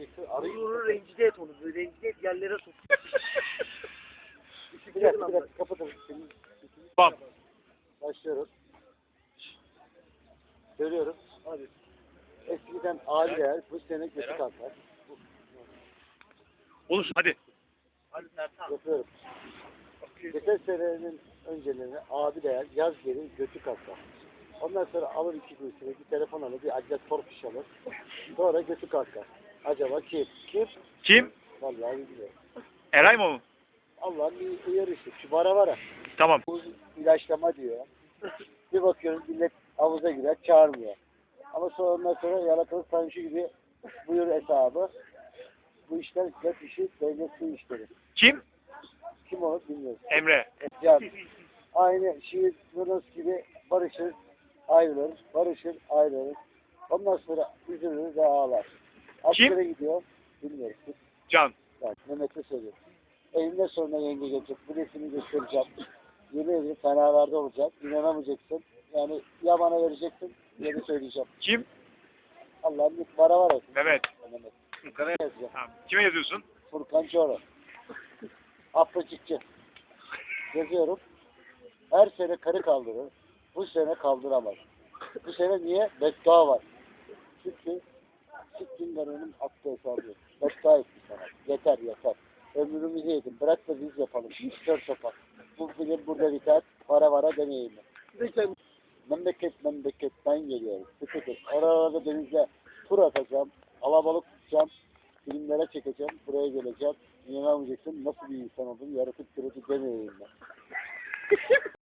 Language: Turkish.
edeceksin. Arayı Huzuru rencide et onu. Böyle rencide et yerlere sok. bir dakika bir dakika kapatın. Senin- Tamam. Başlıyoruz. Görüyoruz. Hadi. Eskiden ağır değer bu sene kötü kalkar. Olur hadi. Hadi Sertan. Yapıyoruz. Geçen senenin öncelerine abi değer yaz gelir götü kalkar. Ondan sonra alır iki kuruşuna bir telefon alır bir adet torpiş alır. Sonra götü kalkar. Acaba kim? Kim? Kim? Vallahi bilmiyorum. Eray mı o? Allah'ın bir uyarısı. Şu bara vara. Tamam. Bu ilaçlama diyor. Bir bakıyoruz millet havuza girer çağırmıyor. Ama sonra ondan sonra yalakalı tanrışı gibi buyur hesabı. Bu işler hep işi devlet su işleri. Kim? Kim o bilmiyoruz. Emre. Yani aynı şiir Yunus gibi barışır, ayrılır, barışır, ayrılır. Ondan sonra üzülür ve ağlar. Askere gidiyor, bilmiyoruz. Can. Yani Mehmet'e söylüyor. Elinde sonra yenge gelecek, bu resmi göstereceğim. Yemin ederim fenalarda olacak, inanamayacaksın. Yani ya bana vereceksin ya da söyleyeceğim. Kim? Allah'ın bir para var olsun. Mehmet. Mehmet. Yukarı yazacağım. Tamam. Kime yazıyorsun? Furkan Çoro. Apaçıkçı. Yazıyorum. Her sene karı kaldırır. Bu sene kaldıramaz. Bu sene niye? Beddua var. Çünkü Sikkin onun attığı hesabı. Beddua etti sana. Yeter yeter. Ömrümüzü yedin. Bırak da biz yapalım. Kör sopak. Bu film burada biter. Para vara demeyelim. Memleket memleketten geliyoruz. Sıkıntı. Oralarda denizde tur atacağım. Alabalık tutacağım. Filmlere çekeceğim. Buraya geleceğim. İnanamayacaksın nasıl bir insan oldum. Yaratık kırıcı demeyeyim ben.